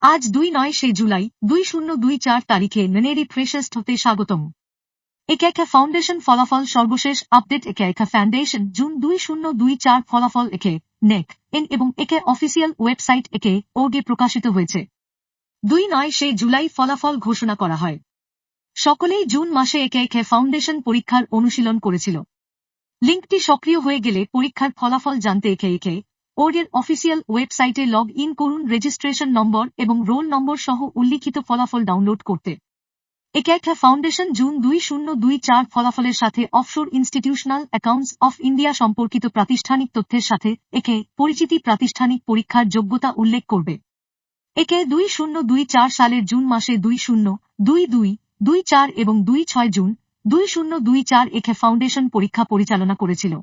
আজ দুই নয় সে জুলাই, দুই শূন্য দুই চার তারিখে নেনেরি ফ্রেশেস্ট হতে স্বাগতম। একে ফাউন্ডেশন ফলাফল সর্বশেষ আপডেট, একে একা ফাউন্ডেশন জুন দুই শূন্য দুই চার ফলাফল, একে নেক, এন এবং একে অফিসিয়াল ওয়েবসাইট, একে ওগে প্রকাশিত হয়েছে। দুই নয় সে জুলাই ফলাফল ঘোষণা করা হয়। সকলেই জুন মাসে একে একে ফাউন্ডেশন পরীক্ষার অনুশীলন করেছিল। লিঙ্কটি সক্রিয় হয়ে গেলে পরীক্ষার ফলাফল জানতে একে একে ওডের অফিসিয়াল ওয়েবসাইটে লগ ইন করুন রেজিস্ট্রেশন নম্বর এবং রোল নম্বর সহ উল্লিখিত ফলাফল ডাউনলোড করতে। একে ফাউন্ডেশন জুন দুই শূন্য দুই চার ফলাফলের সাথে offshore institutional accounts of India সম্পর্কিত প্রাতিষ্ঠানিক তথ্যের সাথে একে পরিচিতি প্রাতিষ্ঠানিক পরীক্ষার যোগ্যতা উল্লেখ করবে। একে দুই শূন্য দুই চার সালের জুন মাসে দুই শূন্য দুই দুই দুই চার এবং দুই ছয় জুন দুই শূন্য দুই চার একে ফাউন্ডেশন পরীক্ষা পরিচালনা করেছিল।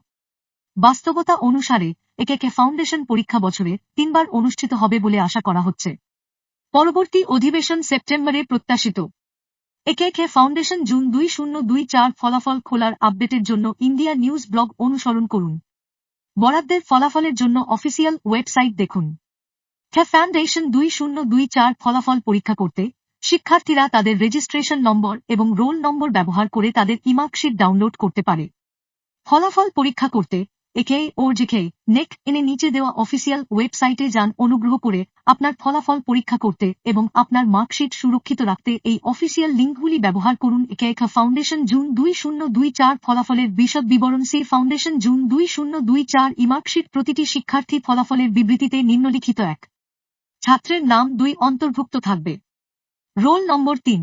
বাস্তবতা অনুসারে একে ফাউন্ডেশন পরীক্ষা বছরে তিনবার অনুষ্ঠিত হবে বলে আশা করা হচ্ছে। পরবর্তী অধিবেশন সেপ্টেম্বরে প্রত্যাশিত। একে ফাউন্ডেশন জুন দুই শূন্য দুই চার ফলাফল খোলার আপডেটের জন্য ইন্ডিয়া নিউজ ব্লগ অনুসরণ করুন। বরাদ্দের ফলাফলের জন্য অফিসিয়াল ওয়েবসাইট দেখুন। খ্যা ফাউন্ডেশন দুই শূন্য দুই চার ফলাফল পরীক্ষা করতে শিক্ষার্থীরা তাদের রেজিস্ট্রেশন নম্বর এবং রোল নম্বর ব্যবহার করে তাদের ইমার্কশিট ডাউনলোড করতে পারে। ফলাফল পরীক্ষা করতে একে ও জেকে নেক এনে নিচে দেওয়া অফিসিয়াল ওয়েবসাইটে যান অনুগ্রহ করে আপনার ফলাফল পরীক্ষা করতে এবং আপনার মার্কশিট সুরক্ষিত রাখতে এই অফিসিয়াল লিঙ্কগুলি ব্যবহার করুন। একে একা ফাউন্ডেশন জুন দুই শূন্য দুই চার ফলাফলের বিশদ বিবরণ। সি ফাউন্ডেশন জুন দুই শূন্য দুই চার ইমার্কশিট প্রতিটি শিক্ষার্থী ফলাফলের বিবৃতিতে নিম্নলিখিত এক। ছাত্রের নাম দুই অন্তর্ভুক্ত থাকবে। রোল নম্বর তিন।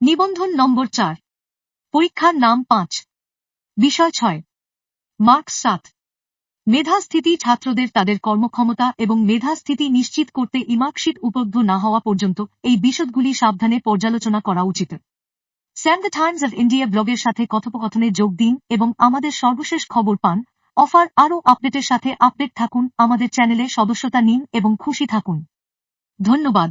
নিবন্ধন নম্বর চার। পরীক্ষার নাম পাঁচ। বিষয় ছয়। মার্কস সাত। মেধাস্থিতি ছাত্রদের তাদের কর্মক্ষমতা এবং মেধাস্থিতি নিশ্চিত করতে ইমার্কশিট উপলব্ধ না হওয়া পর্যন্ত এই বিশদগুলি সাবধানে পর্যালোচনা করা উচিত। স্যান্ড দ্য টাইমস অব ইন্ডিয়া ব্লগের সাথে কথোপকথনে যোগ দিন এবং আমাদের সর্বশেষ খবর পান, অফার আরও আপডেটের সাথে আপডেট থাকুন, আমাদের চ্যানেলে সদস্যতা নিন এবং খুশি থাকুন। ধন্যবাদ।